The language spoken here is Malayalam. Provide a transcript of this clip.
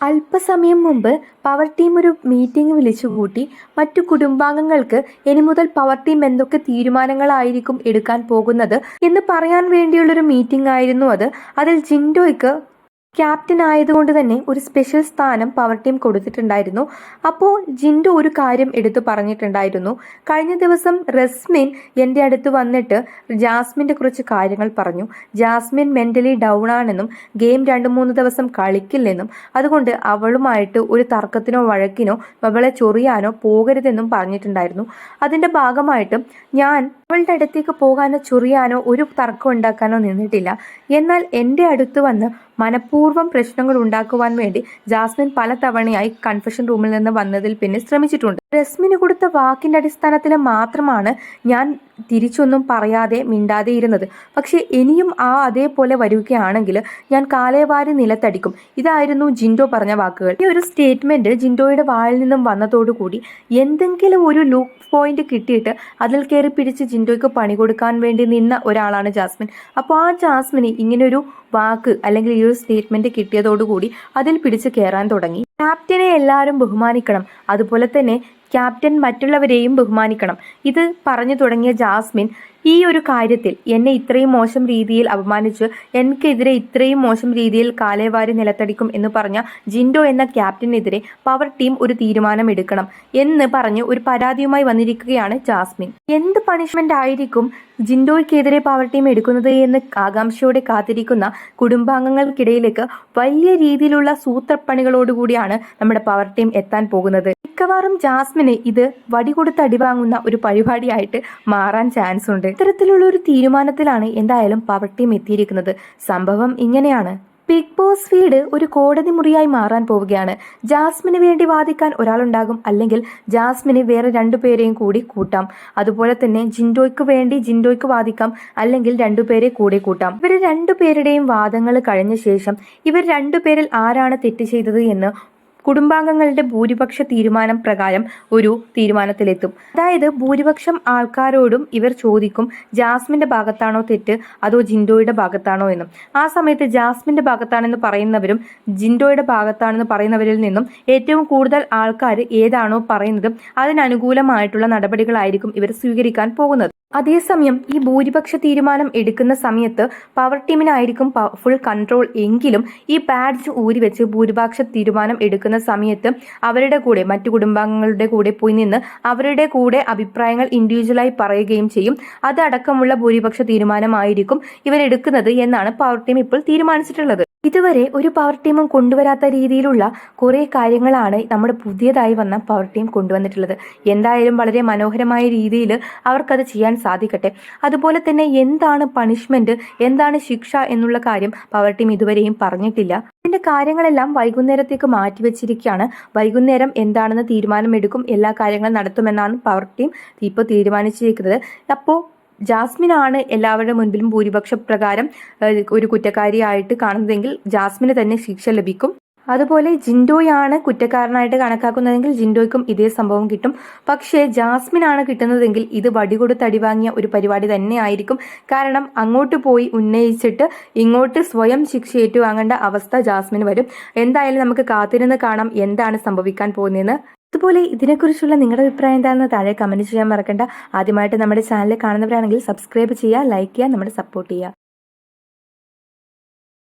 അല്പസമയം മുമ്പ് പവർ ടീം ഒരു മീറ്റിംഗ് വിളിച്ചുകൂട്ടി. മറ്റു കുടുംബാംഗങ്ങൾക്ക് ഇനി മുതൽ പവർ ടീം എന്തൊക്കെ തീരുമാനങ്ങളായിരിക്കും എടുക്കാൻ പോകുന്നത് എന്ന് പറയാൻ വേണ്ടിയുള്ളൊരു മീറ്റിംഗ് ആയിരുന്നു അത്. അതിൽ ജിൻഡോയ്ക്ക് ക്യാപ്റ്റൻ ആയതുകൊണ്ട് തന്നെ ഒരു സ്പെഷ്യൽ സ്ഥാനം പവർ ടീം കൊടുത്തിട്ടുണ്ടായിരുന്നു. അപ്പോൾ ജിൻഡു ഒരു കാര്യം എടുത്തു പറഞ്ഞിട്ടുണ്ടായിരുന്നു. കഴിഞ്ഞ ദിവസം റസ്മിൻ എന്റെ അടുത്ത് വന്നിട്ട് ജാസ്മിന്റെ കുറച്ച് കാര്യങ്ങൾ പറഞ്ഞു. ജാസ്മിൻ മെന്റലി ഡൗൺ ആണെന്നും ഗെയിം രണ്ട് മൂന്ന് ദിവസം കളിക്കില്ലെന്നും അതുകൊണ്ട് അവളുമായിട്ട് ഒരു തർക്കത്തിനോ വഴക്കിനോ അവളെ ചൊറിയാനോ പോകരുതെന്നും പറഞ്ഞിട്ടുണ്ടായിരുന്നു. അതിന്റെ ഭാഗമായിട്ട് ഞാൻ അവളുടെ അടുത്തേക്ക് പോകാനോ ചൊറിയാനോ ഒരു തർക്കം ഉണ്ടാക്കാനോ നിന്നിട്ടില്ല. എന്നാൽ എന്റെ അടുത്ത് വന്ന് മനഃപൂർവം പ്രശ്നങ്ങൾ ഉണ്ടാക്കുവാൻ വേണ്ടി ജാസ്മിൻ പലതവണയായി കൺഫെഷൻ റൂമിൽ നിന്ന് വന്നതിൽ പിന്നെ ശ്രമിച്ചിട്ടുണ്ട്. റസ്മിന് കൊടുത്ത വാക്കിന്റെ അടിസ്ഥാനത്തിൽ മാത്രമാണ് ഞാൻ തിരിച്ചൊന്നും പറയാതെ മിണ്ടാതെ ഇരുന്നത്. പക്ഷേ ഇനിയും ആ അതേപോലെ വരികയാണെങ്കിൽ ഞാൻ കാലേവാരി നിലത്തടിക്കും. ഇതായിരുന്നു ജിൻഡോ പറഞ്ഞ വാക്കുകൾ. ഈ ഒരു സ്റ്റേറ്റ്മെന്റ് ജിൻഡോയുടെ വായിൽ നിന്നും വന്നതോടുകൂടി എന്തെങ്കിലും ഒരു ലൂക്ക് പോയിന്റ് കിട്ടിയിട്ട് അതിൽ കയറി പിടിച്ച് ജിൻഡോയ്ക്ക് പണി കൊടുക്കാൻ വേണ്ടി നിന്ന ഒരാളാണ് ജാസ്മിൻ. അപ്പോൾ ആ ജാസ്മിന് ഇങ്ങനൊരു വാക്ക് അല്ലെങ്കിൽ ഈ ഒരു സ്റ്റേറ്റ്മെന്റ് കിട്ടിയതോടുകൂടി അതിൽ പിടിച്ച് കയറാൻ തുടങ്ങി. ക്യാപ്റ്റനെ എല്ലാവരും ബഹുമാനിക്കണം. അതുപോലെ തന്നെ ക്യാപ്റ്റൻ മറ്റുള്ളവരെയും ബഹുമാനിക്കണം. ഇത് പറഞ്ഞു തുടങ്ങിയ ജാസ്മിൻ ഈ ഒരു കാര്യത്തിൽ എന്നെ ഇത്രയും മോശം രീതിയിൽ അപമാനിച്ച് എനിക്കെതിരെ ഇത്രയും മോശം രീതിയിൽ കാലേവാരി നിലത്തടിക്കും എന്ന് പറഞ്ഞ ജിൻഡോ എന്ന ക്യാപ്റ്റനെതിരെ പവർ ടീം ഒരു തീരുമാനം എടുക്കണം എന്ന് പറഞ്ഞ് ഒരു പരാതിയുമായി വന്നിരിക്കുകയാണ് ജാസ്മിൻ. എന്ത് പണിഷ്മെന്റ് ആയിരിക്കും ജിൻഡോയ്ക്കെതിരെ പവർ ടീം എടുക്കുന്നത് എന്ന് ആകാംക്ഷയോടെ കാത്തിരിക്കുന്ന കുടുംബാംഗങ്ങൾക്കിടയിലേക്ക് വലിയ രീതിയിലുള്ള സൂത്രപ്പണികളോടുകൂടിയാണ് നമ്മുടെ പവർ ടീം എത്താൻ പോകുന്നത്. മിക്കവാറും ജാസ്മിന് ഇത് വടികൊടുത്ത് അടിവാങ്ങുന്ന ഒരു പരിപാടിയായിട്ട് മാറാൻ ചാൻസ് ഉണ്ട് ഇത്തരത്തിലുള്ള ഒരു തീരുമാനത്തിലാണ് എന്തായാലും പവർ ടീം എത്തിയിരിക്കുന്നത്. സംഭവം ഇങ്ങനെയാണ്. ബിഗ് ബോസ് വീട് ഒരു കോടതി മുറിയായി മാറാൻ പോവുകയാണ്. ജാസ്മിന് വേണ്ടി വാദിക്കാൻ ഒരാളുണ്ടാകും അല്ലെങ്കിൽ ജാസ്മിന് വേറെ രണ്ടുപേരെയും കൂടി കൂട്ടാം. അതുപോലെ തന്നെ ജിൻഡോയ്ക്ക് വേണ്ടി ജിൻഡോയ്ക്ക് വാദിക്കാം അല്ലെങ്കിൽ രണ്ടുപേരെ കൂടി കൂട്ടാം. ഇവർ രണ്ടുപേരുടെയും വാദങ്ങൾ കഴിഞ്ഞ ശേഷം ഇവർ രണ്ടുപേരിൽ ആരാണ് തെറ്റ് ചെയ്തത് എന്ന് കുടുംബാംഗങ്ങളുടെ ഭൂരിപക്ഷ തീരുമാനം പ്രകാരം ഒരു തീരുമാനത്തിലെത്തും. അതായത് ഭൂരിപക്ഷം ആൾക്കാരോടും ഇവർ ചോദിക്കും ജാസ്മിന്റെ ഭാഗത്താണോ തെറ്റ് അതോ ജിൻഡോയുടെ ഭാഗത്താണോ എന്നും. ആ സമയത്ത് ജാസ്മിന്റെ ഭാഗത്താണെന്ന് പറയുന്നവരും ജിൻഡോയുടെ ഭാഗത്താണെന്ന് പറയുന്നവരിൽ നിന്നും ഏറ്റവും കൂടുതൽ ആൾക്കാർ ഏതാണോ പറയുന്നത് അതിനനുകൂലമായിട്ടുള്ള നടപടികളായിരിക്കും ഇവർ സ്വീകരിക്കാൻ പോകുന്നത്. അതേസമയം ഈ ഭൂരിപക്ഷ തീരുമാനം എടുക്കുന്ന സമയത്ത് പവർ ടീമിനായിരിക്കും ഫുൾ കൺട്രോൾ എങ്കിലും ഈ പാഡ്സ് ഊരി വെച്ച് ഭൂരിപക്ഷ തീരുമാനം എടുക്കുന്ന സമയത്ത് അവരുടെ കൂടെ മറ്റു കുടുംബാംഗങ്ങളുടെ കൂടെ പോയി നിന്ന് അവരുടെ കൂടെ അഭിപ്രായങ്ങൾ ഇൻഡിവിജ്വലായി പറയുകയും ചെയ്യും. അതടക്കമുള്ള ഭൂരിപക്ഷ തീരുമാനമായിരിക്കും ഇവരെടുക്കുന്നത് എന്നാണ് പവർ ടീം ഇപ്പോൾ തീരുമാനിച്ചിട്ടുള്ളത്. ഇതുവരെ ഒരു പവർ ടീമും കൊണ്ടുവരാത്ത രീതിയിലുള്ള കുറേ കാര്യങ്ങളാണ് നമ്മുടെ പുതിയതായി വന്ന പവർ ടീം കൊണ്ടുവന്നിട്ടുള്ളത്. എന്തായാലും വളരെ മനോഹരമായ രീതിയിൽ അവർക്കത് ചെയ്യാൻ സാധിക്കട്ടെ. അതുപോലെ തന്നെ എന്താണ് പണിഷ്മെന്റ് എന്താണ് ശിക്ഷ എന്നുള്ള കാര്യം പവർ ടീം ഇതുവരെയും പറഞ്ഞിട്ടില്ല. ഇതിന്റെ കാര്യങ്ങളെല്ലാം വൈകുന്നേരത്തേക്ക് മാറ്റിവെച്ചിരിക്കുകയാണ് വൈകുന്നേരം എന്താണെന്ന് തീരുമാനമെടുക്കും എല്ലാ കാര്യങ്ങളും നടത്തുമെന്നാണ് പവർ ടീം ഇപ്പോൾ തീരുമാനിച്ചിരിക്കുന്നത്. അപ്പോൾ ജാസ്മിൻ ആണ് എല്ലാവരുടെ മുൻപിലും ഭൂരിപക്ഷ പ്രകാരം ഒരു കുറ്റക്കാരിയായിട്ട് കാണുന്നതെങ്കിൽ ജാസ്മിന് തന്നെ ശിക്ഷ ലഭിക്കും. അതുപോലെ ജിൻഡോയാണ് കുറ്റക്കാരനായിട്ട് കണക്കാക്കുന്നതെങ്കിൽ ജിൻഡോയ്ക്കും ഇതേ സംഭവം കിട്ടും. പക്ഷേ ജാസ്മിനാണ് കിട്ടുന്നതെങ്കിൽ ഇത് വടികൊടുത്ത് അടിവാങ്ങിയ ഒരു പരിപാടി തന്നെ ആയിരിക്കും കാരണം അങ്ങോട്ട് പോയി ഉന്നയിച്ചിട്ട് ഇങ്ങോട്ട് സ്വയം ശിക്ഷ ഏറ്റുവാങ്ങേണ്ട അവസ്ഥ ജാസ്മിന് വരും. എന്തായാലും നമുക്ക് കാത്തിരുന്ന് കാണാം എന്താണ് സംഭവിക്കാൻ പോകുന്നതെന്ന്. അതുപോലെ ഇതിനെക്കുറിച്ചുള്ള നിങ്ങളുടെ അഭിപ്രായം എന്താണെന്ന് താഴെ കമന്റ് ചെയ്യാൻ മറക്കണ്ട. ആദ്യമായിട്ട് നമ്മുടെ ചാനൽ കാണുന്നവരാണെങ്കിൽ സബ്സ്ക്രൈബ് ചെയ്യുക ലൈക്ക് ചെയ്യുക നമ്മുടെ സപ്പോർട്ട് ചെയ്യുക.